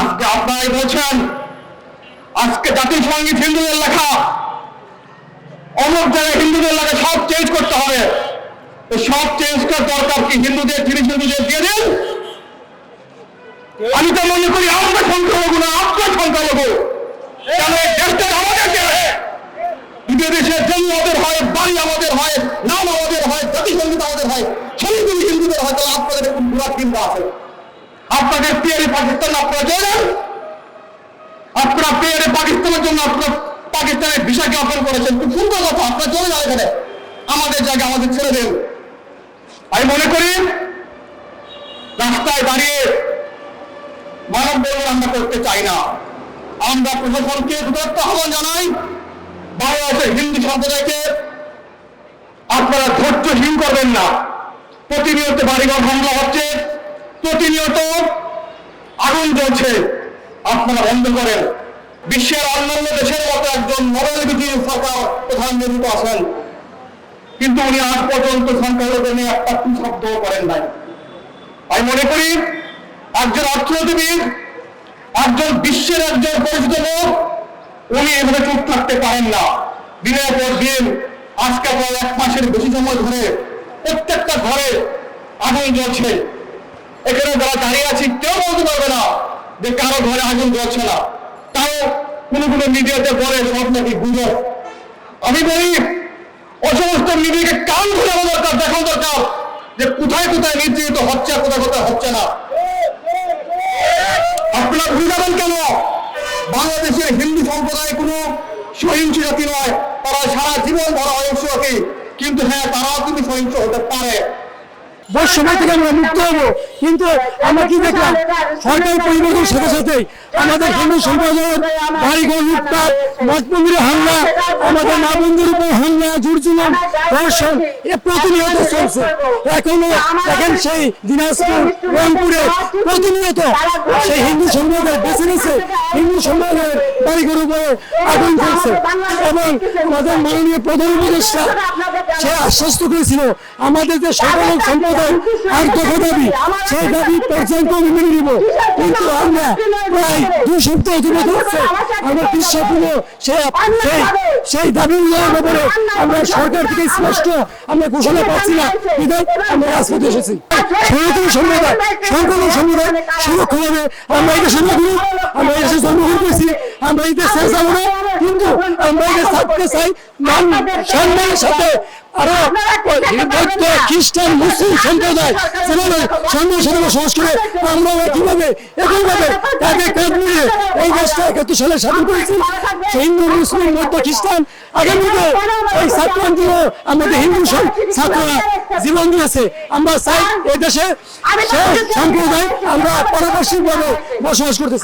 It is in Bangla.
আজকে আপনারাই বলছেন, আজকে সংগীত হিন্দুদের লেখা, অমুক জায়গায় হিন্দুদের লেখা সব চেঞ্জ করতে হবে। সব চেঞ্জ করার দরকার কি? হিন্দুদের জিনিস হিন্দুদের দিয়ে দিন। আমি তো মনে করি আমরা সংখ্যালঘু না আপনার সংখ্যালঘু। হয় আমাদের হয়, নাম আমাদের হয় জাতিসংগীত আমাদের হয় যদি হিন্দুদের হয় তাহলে আপনাদের পুরা চিন্তা আছে। আপনাদের পিয়ারে পাকিস্তান আপনারা জানেন আপনারা পিয়ারে পাকিস্তানের জন্য আপনারা পাকিস্তানের ভিসা জ্ঞাপন করেছেন। খুব সুন্দর কথা, আপনারা চলে যান এখানে। আমাদের জায়গা আমাদের ছেড়ে দেন। আমি মনে করি, রাস্তায় দাঁড়িয়ে মানব বন্ধন আমরা করতে চাই না। আমরা প্রশাসনকে দূরত্ব আহ্বান জানাই, বাংলাদেশের হিন্দু সম্প্রদায়কে আপনারা ধৈর্যহীন করবেন না। প্রতিনিয়ত বাড়িঘর হামলা হচ্ছে। প্রতিনিয়ত আগুন জ্বলছে আপনারা বন্ধ করেন। বিশ্বের অন্যান্য দেশের মতো একজন মোবাইল বিধি সরকার প্রধানমন্ত্রী আছেন। কিন্তু উনি আজ পর্যন্ত সংখ্যালঘু নিয়ে একটা শব্দ করেন নাই। আমি মনে করি, একজন অর্থনীতিবিদ, একজন বিশ্বের একজন পরিচিত লোক, উনি এভাবে চুপ থাকতে পারেন না। দিনের পর দিন, আজকে প্রায় এক মাসের বেশি সময় ধরে প্রত্যেকটা ঘরে আগুন জ্বলছে। এখানে যারা দাঁড়িয়ে আছি, কেউ বলতে পারবে না যে কারও ঘরে আগুন জ্বলছে না। তাও কোনো কোনো মিডিয়াতে বলে, সব নাকি গুজব আমি বলি ও সমস্ত মিডিয়াকে কান ধরে দরকার দেখানো দরকার যে কোথায় কোথায় নির্যাতিত হচ্ছে আর কোথায় কোথায় হচ্ছে না। আপনারা ভুলে যাবেন কেন? বাংলাদেশের হিন্দু সম্প্রদায় কোনো সহিংস জাতি নয়। তারা সারা জীবন ধরা অহিংস কিন্তু হ্যাঁ তারাও কিন্তু সহিংস হতে পারে। থেকে আমরা মুক্ত কিন্তু আমরা কি দেখলাম? সরকার পরিবর্তনের সাথে সাথে আমাদের হিন্দু সম্প্রদায়ের বাড়িঘর মঠ মন্দিরে হামলা, আমাদের মা বন্ধুর উপর হামলা ধর্ষণ প্রতিনিয়ত চলছে। এখনও সেই দিনাজপুর, রংপুরে প্রতিনিয়ত সেই হিন্দু সম্প্রদায় বেছে নিছে হিন্দু সম্প্রদায়ের বাড়িঘর উপরে আগুন চলছে এবং আমাদের মাননীয় প্রধান উপদেষ্টা, সে আশ্বস্ত করেছিল, আমাদের যে সকল সম্প্রদায় আর দাবি সেই দাবি পর্যন্ত আমি মেনে নিব। কিন্তু আমরা প্রায় দুই সপ্তাহ আমরা সেই সেই সেই দাবি উন্নয়নের ব্যাপারে আমরা সরকার থেকে স্পষ্ট আমরা ঘোষণা পাচ্ছি না। বিধায় আমরা রাজপথে এসেছি। সনাতন সম্প্রদায় সংখ্যালঘু সম্প্রদায় সুরক্ষা হবে আমরা দেশের নাগরিক আমরা এই দেশে জন্মগ্রহণ করেছি আমরা দেশে যাব না। কিন্তু আমরা চাই মান সম্মানের সাথে। বসবাস হিন্দু, মুসলিম খ্রিস্টান হিন্দু জীবন দিয়েছে। আমরা চাই এই দেশে সেই সম্প্রদায় আমরা পারদর্শিকভাবে বসবাস করতে